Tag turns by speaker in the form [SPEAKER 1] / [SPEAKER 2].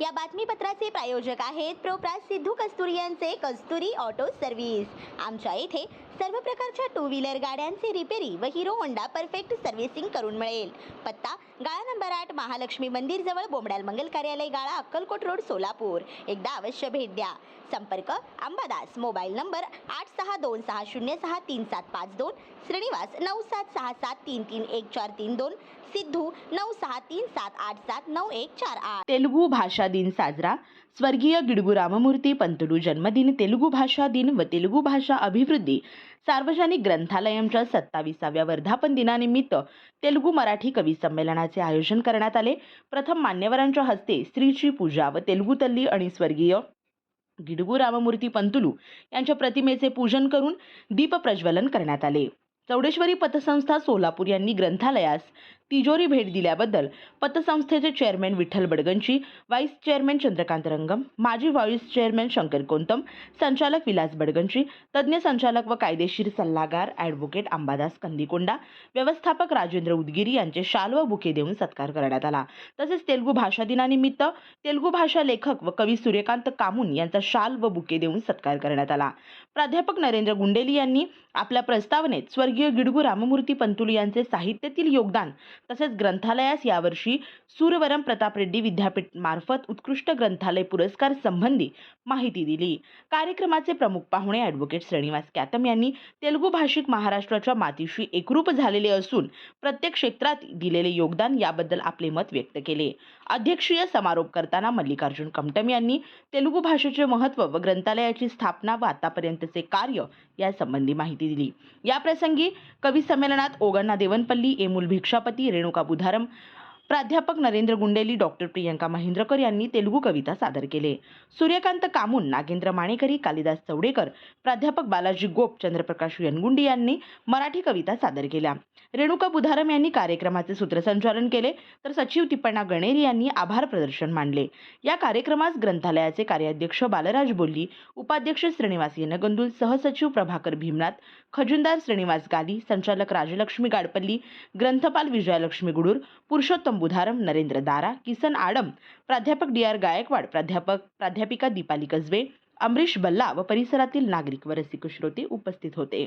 [SPEAKER 1] या बातमीपत्राचे प्रायोजक आहेत प्रोप्रास सिद्धू कस्तुरी यांचे कस्तुरी ऑटो सर्व्हिस. आमच्या येथे सर्व प्रकारच्या टू व्हीलर गाड्यांचे रिपेरी व हिरो होंडा परफेक्ट सर्व्हिसिंग करून मिळेल. पत्ता गाळा नंबर आठ महालक्ष्मी मंदिर जवळ बोमडाल मंगल कार्यालय गाळा अक्कलकोट रोड सोलापूर. एकदा अवश्य भेट द्या. संपर्क अंबादास मोबाईल नंबर आठ सहा दोन सहा शून्य सहा तीन सात पाच दोन श्रीनिवास नऊ सात सहा सात तीन तीन एक चार तीन दोन सिद्धू नऊ सहा तीन सात आठ सात नऊ एक चार आठ.
[SPEAKER 2] तेलुगू भाषा दिन साजरा. स्वर्गीय गिडगू राममूर्ती पंतडू जन्मदिन तेलुगू भाषा दिन व तेलुगू भाषा अभिवृद्धी. सार्वजनिक ग्रंथालयांच्या सत्ताविसाव्या वर्धापन दिनानिमित्त तेलुगू मराठी कवी संमेलनाचे आयोजन करण्यात आले. प्रथम मान्यवरांच्या हस्ते स्त्रीची पूजा व तेलुगू तल्ली आणि स्वर्गीय गिडगू राममूर्ती पंतुलू यांच्या प्रतिमेचे पूजन करून दीपप्रज्वलन करण्यात आले. चौडेश्वरी पतसंस्था सोलापूर यांनी ग्रंथालयास तिजोरी भेट दिल्याबद्दल पतसंस्थेचे chairman Vitthal Badgunchi vice chairman Chandrakant Rangam माजी व्हाईस चेअरमॅन शंकर कोंतम संचालक विलास बडगंची तज्ज्ञ संचालक व कायदेशीर सल्लागार ॲडव्होकेट अंबादास कंदीकोंडा व्यवस्थापक राजेंद्र उदगिरी यांचे शाल व बुके देऊन सत्कार करण्यात आला. तसेच तेलुगू भाषा दिनानिमित्त तेलुगू भाषा लेखक व कवी सूर्यकांत कामून यांचा शाल व बुके देऊन सत्कार करण्यात आला. प्राध्यापक नरेंद्र गुंडेली यांनी आपल्या प्रस्तावनेत स्वर्गीय गिडगू राममूर्ती पंतुलू यांचे साहित्यातील योगदान तसेच ग्रंथालयास यावर्षी सूरवरम प्रताप रेड्डी विद्यापीठ मार्फत उत्कृष्ट ग्रंथालय पुरस्कार संबंधी माहिती दिली. कार्यक्रमाचे प्रमुख पाहुणे ॲडव्होकेट श्रीनिवास कॅतम यांनी तेलुगू भाषिक महाराष्ट्राच्या मातीशी एकरूप झालेले असून प्रत्येक क्षेत्रात दिलेले योगदान याबद्दल आपले मत व्यक्त केले. अध्यक्षीय समारोप करताना मल्लिकार्जुन कमटम यांनी तेलुगू भाषेचे महत्त्व व ग्रंथालयाची स्थापना व आतापर्यंतचे कार्य यासंबंधी माहिती दिली. याप्रसंगी कवी संमेलनात ओगण्णा देवनपल्ली एमुल भिक्षापती रेणुका बुधारम प्राध्यापक नरेंद्र गुंडेली डॉक्टर प्रियंका महेंद्रकर यांनी तेलुगू कविता सादर केले. सूर्यकांत कामून नागेंद्र माणेकरी कालिदास चवडेकर प्राध्यापक बालाजी गोप चंद्रप्रकाश यनगुंडी यांनी मराठी कविता सादर केल्या. रेणुका बुधारम यांनी कार्यक्रमाचे सूत्रसंचालन केले तर सचिव तिप्पणा गणेरी यांनी आभार प्रदर्शन मांडले. या कार्यक्रमास ग्रंथालयाचे कार्याध्यक्ष बालराज बोल्ली उपाध्यक्ष श्रीनिवास येनगंदुल सहसचिव प्रभाकर भीमनाथ खजुनदार श्रीनिवास गाली संचालक राजलक्ष्मी गाडपल्ली ग्रंथपाल विजयालक्ष्मी गुडूर पुरुषोत्तम बुधारम नरेंद्र दारा किसन आडम प्राध्यापक डी आर गायकवाड प्राध्यापक प्राध्यापिका दीपाली कसबे अमरीश बल्ला व परिसरातील नागरिक व रसिक श्रोते उपस्थित होते.